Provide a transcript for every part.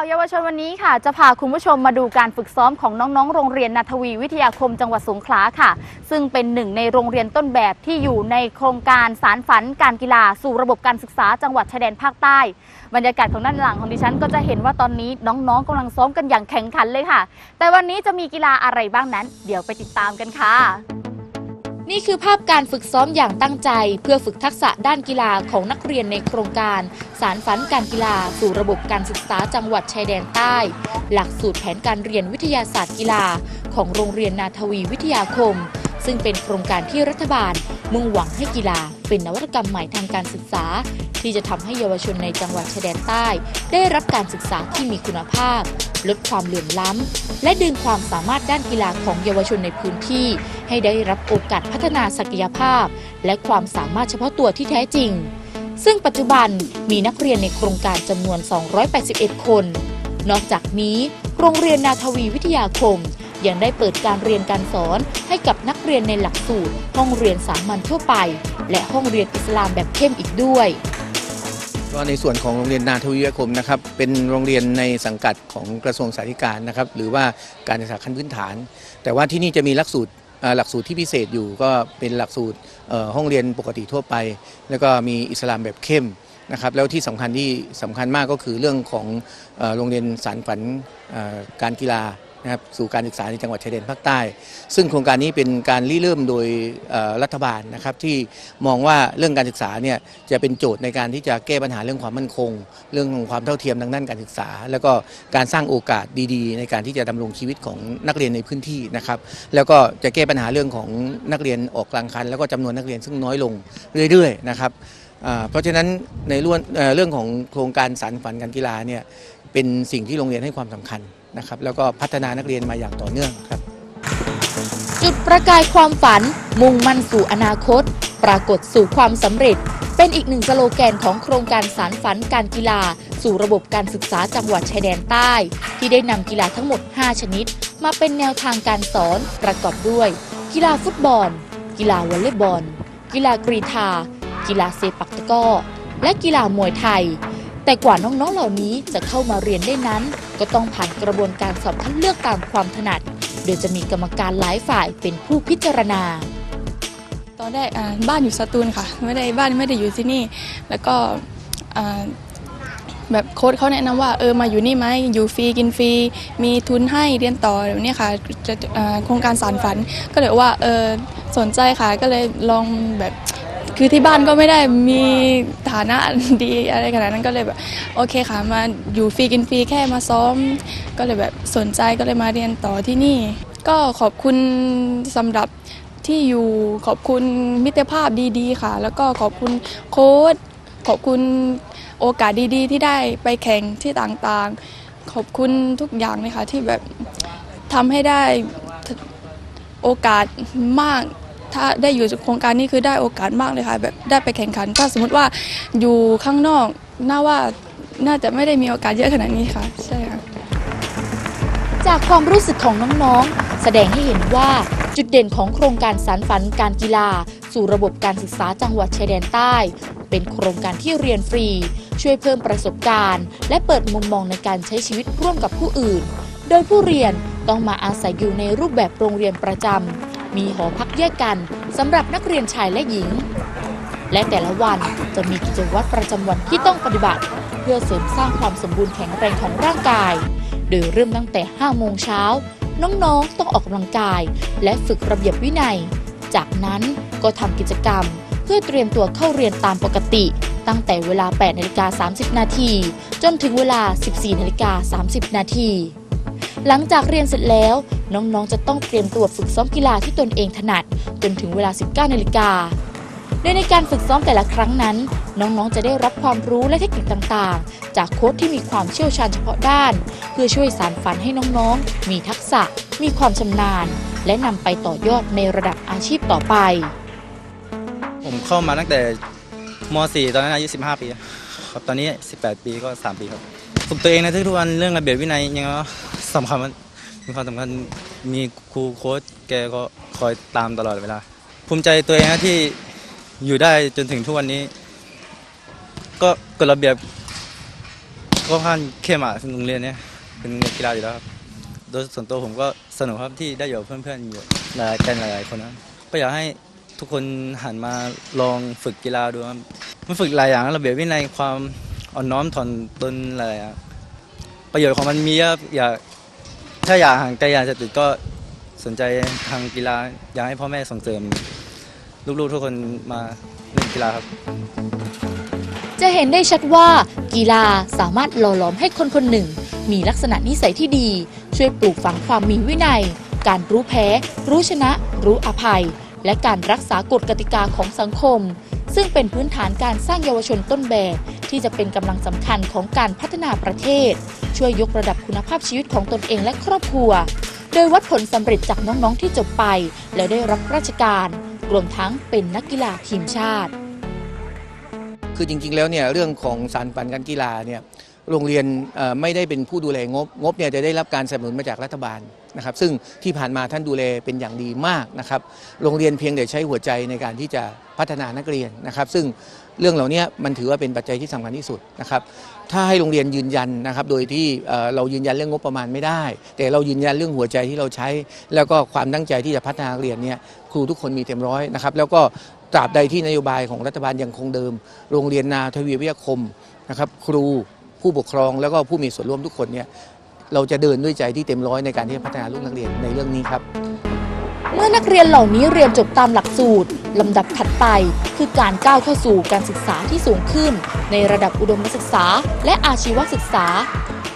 าวเยาวชนวันนี้ค่ะ จะพาคุณผู้ชมมาดูการฝึกซ้อมของน้องๆ โรงเรียนนาทวีวิทยาคมจังหวัดสงขลาค่ะ ซึ่งเป็นหนึ่งในโรงเรียนต้นแบบที่อยู่ในโครงการสารฝันการกีฬาสู่ระบบการศึกษาจังหวัดชายแดนภาคใต้ บรรยากาศของด้านหลังของดิฉันก็จะเห็นว่าตอนนี้น้องๆกำลังซ้อมกันอย่างแข่งขันเลยค่ะ แต่วันนี้จะมีกีฬาอะไรบ้างนั้น เดี๋ยวไปติดตามกันค่ะ นี่คือภาพการฝึกซ้อมอย่างตั้งใจ เพื่อฝึกทักษะด้านกีฬาของนักเรียนในโครงการ สารฝันการกีฬา สู่ระบบการศึกษาจังหวัดชายแดนใต้ หลักสูตรแผนการเรียนวิทยาศาสตร์กีฬา ของโรงเรียนนาทวีวิทยาคม ซึ่งเป็นโครงการที่รัฐบาล มุ่งหวังให้กีฬาเป็นนวัตกรรมใหม่ทางการศึกษา ที่จะทำให้เยาวชนในจังหวัดชายแดนใต้ ได้รับการศึกษาที่มีคุณภาพ ลดความเหลื่อมล้ำ และดึงความสามารถด้านกีฬาของเยาวชนในพื้นที่ ให้ได้รับโอกาสพัฒนาศักยภาพ และความสามารถเฉพาะตัวที่แท้จริง ซึ่งปัจจุบันมีนักเรียนในโครงการจำนวน 281 คน นอกจากนี้ โรงเรียนนาทวีวิทยาคม ยังได้เปิดการเรียนการสอนให้กับนักเรียนในหลักสูตร ห้องเรียนสามัญทั่วไป และห้องเรียนอิสลามแบบเข้มอีกด้วยก็ในส่วนของโรงเรียนนาทวีวิทยาคมนะครับเป็นโรงเรียนในสังกัดของกระทรวงสาธการนะครับหรือว่าการศึกษาขั้นพื้นฐาน แต่ว่าที่นี่จะมีหลักสูตรหลักสูตรที่พิเศษอยู่ก็เป็นหลักสูตรห้องเรียนปกติทั่วไป แล้วก็มีอิสลามแบบเข้มนะครับแล้วที่สำคัญที่สำคัญมากก็คือเรื่องของโรงเรียนสารฝันการกีฬา นะครับสู่การศึกษาในจังหวัดชายแดนภาคใต้ ซึ่งโครงการนี้เป็นการริเริ่มโดยรัฐบาลนะครับที่มองว่าเรื่องการศึกษาเนี่ยจะเป็นโจทย์ในการที่จะแก้ปัญหาเรื่องความมั่นคง เรื่องของความเท่าเทียมทางด้านการศึกษา แล้วก็การสร้างโอกาสดีๆ ในการที่จะดำรงชีวิตของนักเรียนในพื้นที่นะครับแล้วก็จะแก้ปัญหาเรื่องของนักเรียนออกกลางคัน แล้วก็จำนวนนักเรียนซึ่งน้อยลงเรื่อยๆนะครับเพราะฉะนั้นในเรื่องของโครงการสารฝันการกีฬาเนี่ยเป็นสิ่งที่โรงเรียนให้ความสำคัญ นะครับแล้วก็พัฒนานักเรียนมาอย่างต่อเนื่องครับจุดประกายความฝัน มุ่งมั่นสู่อนาคต ปรากฏสู่ความสำเร็จ เป็นอีกหนึ่งสโลแกนของโครงการสารฝันการกีฬา สู่ระบบการศึกษาจังหวัดชายแดนใต้ ที่ได้นำกีฬาทั้งหมด 5 ชนิด มาเป็นแนวทางการสอน ประกอบด้วย กีฬาฟุตบอล กีฬาวอลเลย์บอล กีฬากรีธา กีฬาเซปักตะก้อ และกีฬามวยไทย แต่กว่าน้องๆเหล่านี้จะเข้ามาเรียนได้นั้น ก็ต้องผ่านกระบวนการสอบคัดเลือกตามความถนัด โดยจะมีกรรมการหลายฝ่ายเป็นผู้พิจารณา ตอนแรกอ่าบ้านอยู่สตูลค่ะ ไม่ได้บ้านไม่ได้อยู่ที่นี่ แล้วก็อ่าแบบโค้ชเขาแนะนำว่าเออมาอยู่นี่ไหมอยู่ฟรีกินฟรีมีทุนให้เรียนต่อแบบนี้ค่ะจะอ่าโครงการสารฝันก็เลยว่าเออสนใจค่ะก็เลยลองแบบ คือที่บ้านก็ไม่ได้มีฐานะดีอะไรขนาดนั้นก็เลยแบบโอเคค่ะมาอยู่ฟรีกินฟรีแค่มาซ้อม ก็เลยแบบสนใจก็เลยมาเรียนต่อที่นี่ ก็ขอบคุณสำหรับที่อยู่ขอบคุณมิตรภาพดีๆ ค่ะ แล้วก็ขอบคุณโค้ชขอบคุณโอกาสดีๆ ที่ได้ไปแข่งที่ต่างๆ ขอบคุณทุกอย่างเลยค่ะที่แบบทำให้ได้โอกาสมาก ถ้าได้อยู่โครงการนี้คือได้โอกาสมากเลยค่ะแบบได้ไปแข่งขัน ถ้าสมมติว่าอยู่ข้างนอกน่าว่าน่าจะไม่ได้มีโอกาสเยอะขนาดนี้ค่ะ ใช่ค่ะ จากความรู้สึกของน้องๆ แสดงให้เห็นว่าจุดเด่นของโครงการสารฝันการกีฬา สู่ระบบการศึกษาจังหวัดชายแดนใต้ เป็นโครงการที่เรียนฟรี ช่วยเพิ่มประสบการณ์ และเปิดมุมมองในการใช้ชีวิตร่วมกับผู้อื่น โดยผู้เรียนต้องมาอาศัยอยู่ในรูปแบบโรงเรียนประจำมีหอพัก แยกกันสำหรับนักเรียนชายและหญิง และแต่ละวันจะมีกิจวัตรประจำวันที่ต้องปฏิบัติ เพื่อเสริมสร้างความสมบูรณ์แข็งแรงของร่างกาย โดยเริ่มตั้งแต่ 5 โมงเช้า น้องๆ ต้องออกกำลังกาย และฝึกระเบียบวินัย จากนั้นก็ทำกิจกรรม เพื่อเตรียมตัวเข้าเรียนตามปกติ ตั้งแต่เวลา 8นาฬิกา30 นาที จนถึงเวลา 14นาฬิกา30 นาที หลังจากเรียนเสร็จแล้ว น้องๆ จะต้องเตรียมตัวฝึกซ้อมกีฬาที่ตนเองถนัด จนถึงเวลา 19 นาฬิกา โดยในการฝึกซ้อมแต่ละครั้งนั้น น้องๆ จะได้รับความรู้และเทคนิคต่างๆ จากโค้ชที่มีความเชี่ยวชาญเฉพาะด้าน เพื่อช่วยสานฝันให้น้องๆ มีทักษะ มีความชำนาญ และนำไปต่อยอดในระดับอาชีพต่อไป ผมเข้ามาตั้งแต่ม .4 ตอนนั้นอายุ 15 ปีครับตอนนี้ 18 ปีก็ 3 ปีครับฝึกตัวเองในทุกๆวันเรื่องระเบียบวินัยยังไง สำคัญมันมีความสำคัญมีครูโค้ชแกก็คอยตามตลอดเวลา ภูมิใจตัวเองนะที่อยู่ได้จนถึงทุกวันนี้ ก็กฎระเบียบค่อนข้างเข้มอะโรงเรียนเนี้ยเป็นกีฬาอยู่แล้วครับโดยส่วนตัวผมก็สนุกครับที่ได้อยู่กับเพื่อนๆอยู่หลายกันหลายๆคนนะก็อยากให้ทุกคนหันมาลองฝึกกีฬาดูครับมันฝึกหลายอย่างระเบียบวินัยความอ่อนน้อมถ่อมตนหลายอย่างประโยชน์ของมันมีเยอะอยาก ถ้าอยากห่างไกลยาเสพติดก็สนใจทางกีฬาอยากให้พ่อแม่ส่งเสริม ลูกๆทุกคนมาเล่นกีฬาครับ จะเห็นได้ชัดว่ากีฬาสามารถหล่อหลอมให้คนคนหนึ่ง มีลักษณะนิสัยที่ดี ช่วยปลูกฝังความมีวินัย การรู้แพ้ รู้ชนะ รู้อภัย และการรักษากฎกติกาของสังคม ซึ่งเป็นพื้นฐานการสร้างเยาวชนต้นแบบ ที่จะเป็นกำลังสำคัญของการพัฒนาประเทศ ช่วยยกระดับคุณภาพชีวิตของตนเองและครอบครัว โดยวัดผลสำเร็จจากน้องๆที่จบไป และได้รับราชการ รวมทั้งเป็นนักกีฬาทีมชาติ คือจริงๆแล้วเนี่ยเรื่องของสารฝันการกีฬาเนี่ยโรงเรียนไม่ได้เป็นผู้ดูแลงบ งบเนี่ยจะได้รับการสนับสนุนมาจากรัฐบาลนะครับ ซึ่งที่ผ่านมาท่านดูแลเป็นอย่างดีมากนะครับ โรงเรียนเพียงแต่ใช้หัวใจในการที่จะพัฒนานักเรียนนะครับ ซึ่ง เรื่องเหล่านี้มันถือว่าเป็นปัจจัยที่สำคัญที่สุดนะครับถ้าให้โรงเรียนยืนยันนะครับโดยที่เรายืนยันเรื่องงบประมาณไม่ได้ แต่เรายืนยันเรื่องหัวใจที่เราใช้ แล้วก็ความตั้งใจที่จะพัฒนาเรียนเนี่ยครูทุกคนมีเต็มร้อยนะครับแล้วก็ตราบใดที่นโยบายของรัฐบาลยังคงเดิม โรงเรียนนาทวีวิทยาคมนะครับครูผู้ปกครองแล้วก็ผู้มีส่วนร่วมทุกคนเนี่ยเราจะเดินด้วยใจที่เต็มร้อยในการที่จะพัฒนาลูกนักเรียนในเรื่องนี้ครับ เมื่อนักเรียนเหล่านี้เรียนจบตามหลักสูตร ลำดับถัดไปคือการก้าวเข้าสู่การศึกษาที่สูงขึ้น ในระดับอุดมศึกษา และอาชีวศึกษา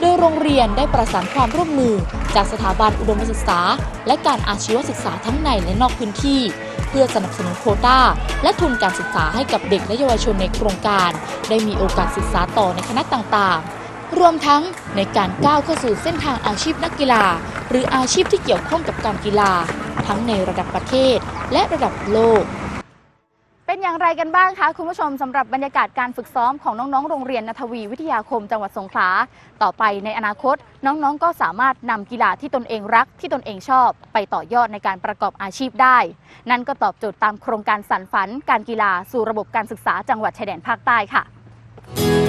โดยโรงเรียนได้ประสานความร่วมมือ จากสถาบันอุดมศึกษา และการอาชีวศึกษาทั้งในและนอกพื้นที่ เพื่อสนับสนุนโควตาและทุนการศึกษาให้กับเด็กและเยาวชนในโครงการ ได้มีโอกาสศึกษาต่อในคณะต่างๆรวมทั้งในการก้าวเข้าสู่เส้นทางอาชีพนักกีฬา หรืออาชีพที่เกี่ยวข้องกับการกีฬา ทั้งในระดับประเทศและระดับโลก เป็นอย่างไรกันบ้างคะคุณผู้ชมสำหรับบรรยากาศการฝึกซ้อมของน้องๆ โรงเรียนนทวีวิทยาคมจังหวัดสงขลา ต่อไปในอนาคตน้องๆ ก็สามารถนำกีฬาที่ตนเองรักที่ตนเองชอบ ไปต่อยอดในการประกอบอาชีพได้ นั่นก็ตอบโจทย์ตามโครงการสรรฝัน การกีฬาสู่ระบบการศึกษาจังหวัดชายแดนภาคใต้ค่ะ